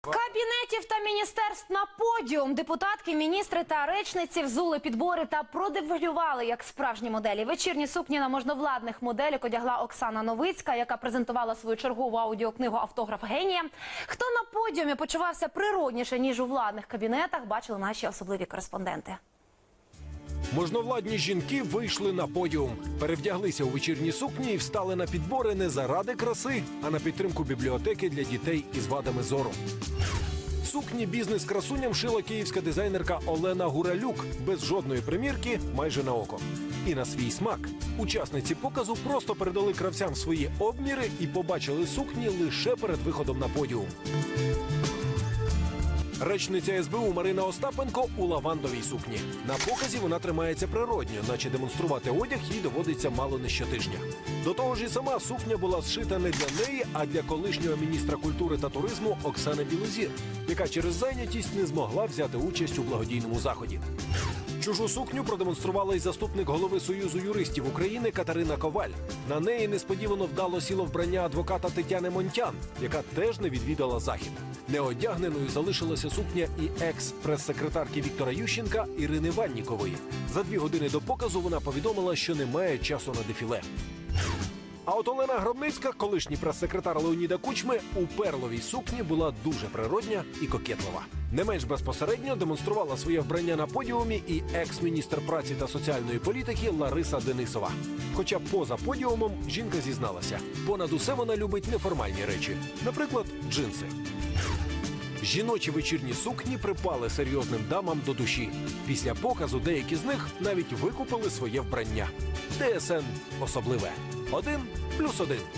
Кабінетів та міністерств на подіум депутатки, міністри та речниці взули підбори та продеволювали як справжні моделі. Вечірні сукні на можновладних моделях одягла Оксана Новицька, яка презентувала свою чергову аудіокнигу Автограф генія. Хто на подіумі почувався природніше ніж у владних кабінетах, бачили наші особливі кореспонденти. Можновладні жінки вийшли на подіум, перевдяглися у вечірні сукні і встали на підбори не заради краси, а на підтримку бібліотеки для дітей із вадами зору. Сукні бізнес-красуням шила київська дизайнерка Олена Гуралюк без жодної примірки, майже на око. І на свій смак учасниці показу просто передали кравцям свої обміри і побачили сукні лише перед виходом на подіум. Речниця СБУ Марина Остапенко у лавандовій сукні. На показі вона тримається природньо, наче демонструвати одяг їй доводиться мало не щотижня. До того ж, і сама сукня була зшита не для неї, а для колишнього міністра культури та туризму Оксани Білозір, яка через зайнятість не змогла взяти участь у благодійному заході. Чужу сукню продемонструвала й заступник голови Союзу юристів України Катерина Коваль. На неї несподівано вдало сіло вбрання адвоката Тетяни Монтян, яка теж не відвідала захід. Неодягненою залишилася сукня і екс-прес-секретарки Віктора Ющенка Ірини Ваннікової. За дві години до показу вона повідомила, що немає часу на дефіле. А от Олена Гробницька, колишній прес-секретар Леоніда Кучми, у перловій сукні була дуже природня і кокетлива. Не менш безпосередньо демонструвала своє вбрання на подіумі і екс-міністр праці та соціальної політики Лариса Денисова. Хоча поза подіумом жінка зізналася, понад усе вона любить неформальні речі, наприклад, джинси. Жіночі вечірні сукні припали серйозним дамам до душі. Після показу деякі з них навіть викупили своє вбрання. ТСН особливе. Один плюс один.